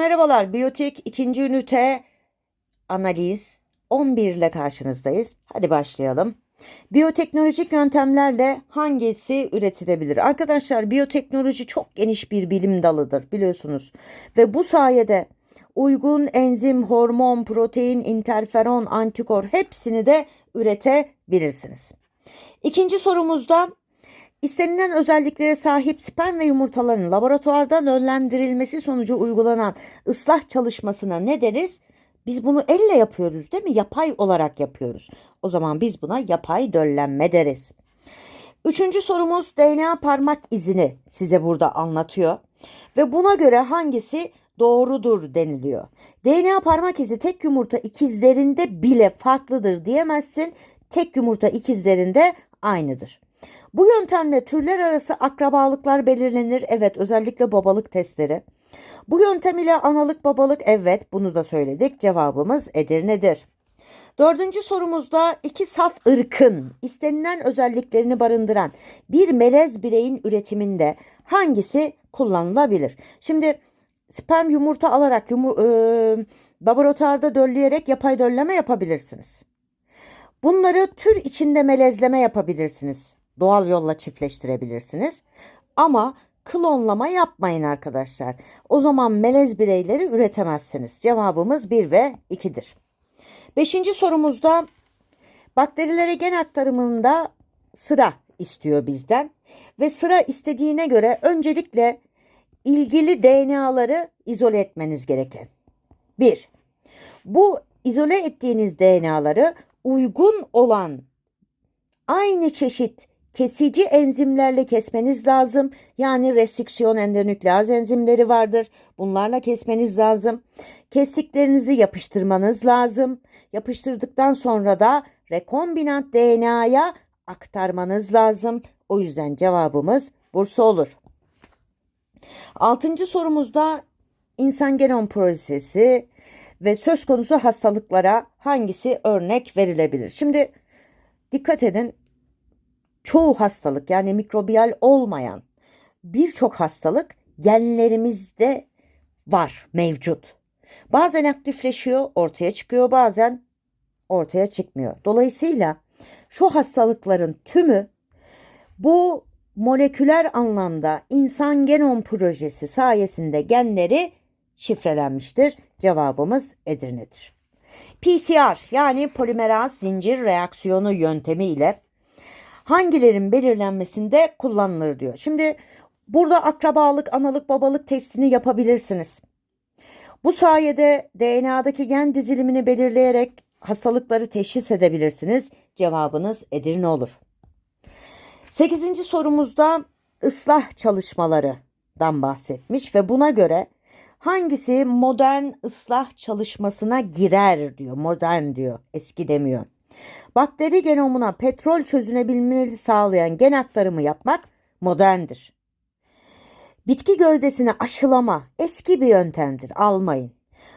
Merhabalar, Biyotik 2. ünite analiz 11 ile karşınızdayız. Hadi başlayalım. Biyoteknolojik yöntemlerle hangisi üretilebilir? Arkadaşlar biyoteknoloji çok geniş bir bilim dalıdır biliyorsunuz. Ve bu sayede uygun enzim, hormon, protein, interferon, antikor hepsini de üretebilirsiniz. İkinci sorumuzda İstenilen özelliklere sahip sperm ve yumurtaların laboratuvarda döllendirilmesi sonucu uygulanan ıslah çalışmasına ne deriz? Biz bunu elle yapıyoruz değil mi? Yapay olarak yapıyoruz. O zaman biz buna yapay döllenme deriz. Üçüncü sorumuz DNA parmak izini size burada anlatıyor. Ve buna göre hangisi doğrudur deniliyor. DNA parmak izi tek yumurta ikizlerinde bile farklıdır diyemezsin. Tek yumurta ikizlerinde aynıdır. Bu yöntemle türler arası akrabalıklar belirlenir. Evet özellikle babalık testleri. Bu yöntem ile analık babalık evet bunu da söyledik. Cevabımız Edirne'dir. Dördüncü sorumuzda iki saf ırkın istenilen özelliklerini barındıran bir melez bireyin üretiminde hangisi kullanılabilir? Şimdi sperm yumurta alarak yumur, e, laboratuvarda dölleyerek yapay dölleme yapabilirsiniz. Bunları tür içinde melezleme yapabilirsiniz. Doğal yolla çiftleştirebilirsiniz. Ama klonlama yapmayın arkadaşlar. O zaman melez bireyleri üretemezsiniz. Cevabımız 1 ve 2'dir. Beşinci sorumuzda bakterilere gen aktarımında sıra istiyor bizden. Ve sıra istediğine göre öncelikle ilgili DNA'ları izole etmeniz gereken. 1. Bu izole ettiğiniz DNA'ları uygun olan aynı çeşit kesici enzimlerle kesmeniz lazım. Yani restriksiyon endonükleaz enzimleri vardır. Bunlarla kesmeniz lazım. Kestiklerinizi yapıştırmanız lazım. Yapıştırdıktan sonra da rekombinant DNA'ya aktarmanız lazım. O yüzden cevabımız Bursa olur. Altıncı sorumuzda insan genom prosesi ve söz konusu hastalıklara hangisi örnek verilebilir? Şimdi dikkat edin çoğu hastalık yani mikrobiyal olmayan birçok hastalık genlerimizde var, mevcut. Bazen aktifleşiyor, ortaya çıkıyor, bazen ortaya çıkmıyor. Dolayısıyla şu hastalıkların tümü bu moleküler anlamda insan genom projesi sayesinde genleri şifrelenmiştir. Cevabımız Edirne'dir. PCR yani polimeraz zincir reaksiyonu yöntemi ile hangilerin belirlenmesinde kullanılır diyor. Şimdi burada akrabalık, analık, babalık testini yapabilirsiniz. Bu sayede DNA'daki gen dizilimini belirleyerek hastalıkları teşhis edebilirsiniz. Cevabınız Edirne olur. Sekizinci sorumuzda ıslah çalışmalarından bahsetmiş ve buna göre hangisi modern ıslah çalışmasına girer diyor. Modern diyor, eski demiyor. Bakteri genomuna petrol çözünebilmeni sağlayan gen aktarımı yapmak moderndir. Bitki gövdesini aşılama eski bir yöntemdir. Almayın.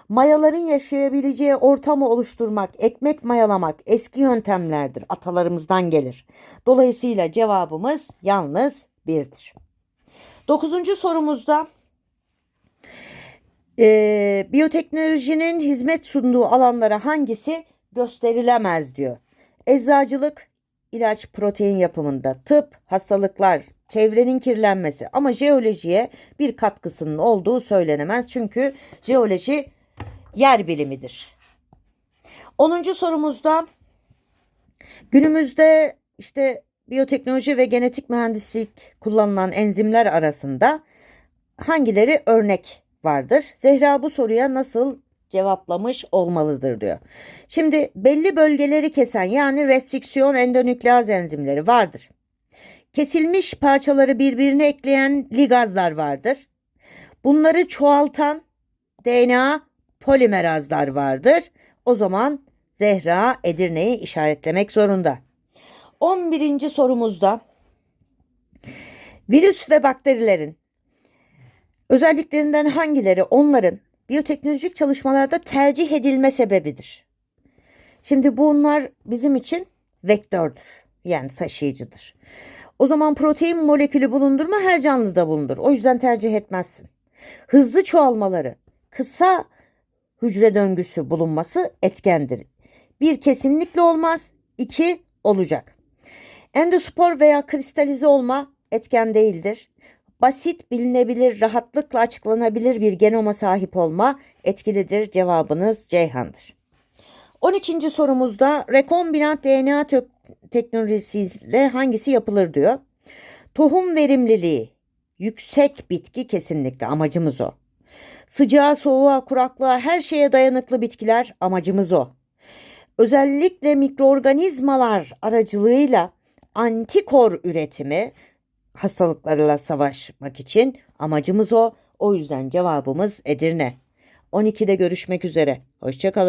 Mayaların yaşayabileceği ortamı oluşturmak, ekmek mayalamak eski yöntemlerdir. Atalarımızdan gelir. Dolayısıyla cevabımız yalnız birdir. Dokuzuncu sorumuzda e, biyoteknolojinin hizmet sunduğu alanlara hangisi gösterilemez diyor. Eczacılık, ilaç, protein yapımında, tıp, hastalıklar, çevrenin kirlenmesi ama jeolojiye bir katkısının olduğu söylenemez. Çünkü jeoloji yer bilimidir. 10. sorumuzda günümüzde işte biyoteknoloji ve genetik mühendislik kullanılan enzimler arasında hangileri örnek vardır? Zehra bu soruya nasıl cevaplamış olmalıdır diyor. Şimdi belli bölgeleri kesen yani restriksiyon endonükleaz enzimleri vardır. Kesilmiş parçaları birbirine ekleyen ligazlar vardır. Bunları çoğaltan DNA polimerazlar vardır. O zaman Zehra Edirne'yi işaretlemek zorunda. 11. sorumuzda virüs ve bakterilerin özelliklerinden hangileri onların biyoteknolojik çalışmalarda tercih edilme sebebidir. Şimdi bunlar bizim için vektördür. Yani taşıyıcıdır. O zaman protein molekülü bulundurma her canlıda bulundur. O yüzden tercih etmezsin. Hızlı çoğalmaları, kısa hücre döngüsü bulunması etkendir. Bir kesinlikle olmaz, iki olacak. Endospor veya kristalize olma etken değildir. Basit, bilinebilir, rahatlıkla açıklanabilir bir genoma sahip olma etkilidir. Cevabınız Ceyhan'dır. 12. sorumuzda rekombinant DNA tök- teknolojisiyle hangisi yapılır diyor. Tohum verimliliği yüksek bitki kesinlikle amacımız o. Sıcağa, soğuğa, kuraklığa her şeye dayanıklı bitkiler amacımız o. Özellikle mikroorganizmalar aracılığıyla antikor üretimi hastalıklarla savaşmak için amacımız o. O yüzden cevabımız Edirne. 12'de görüşmek üzere. Hoşçakalın.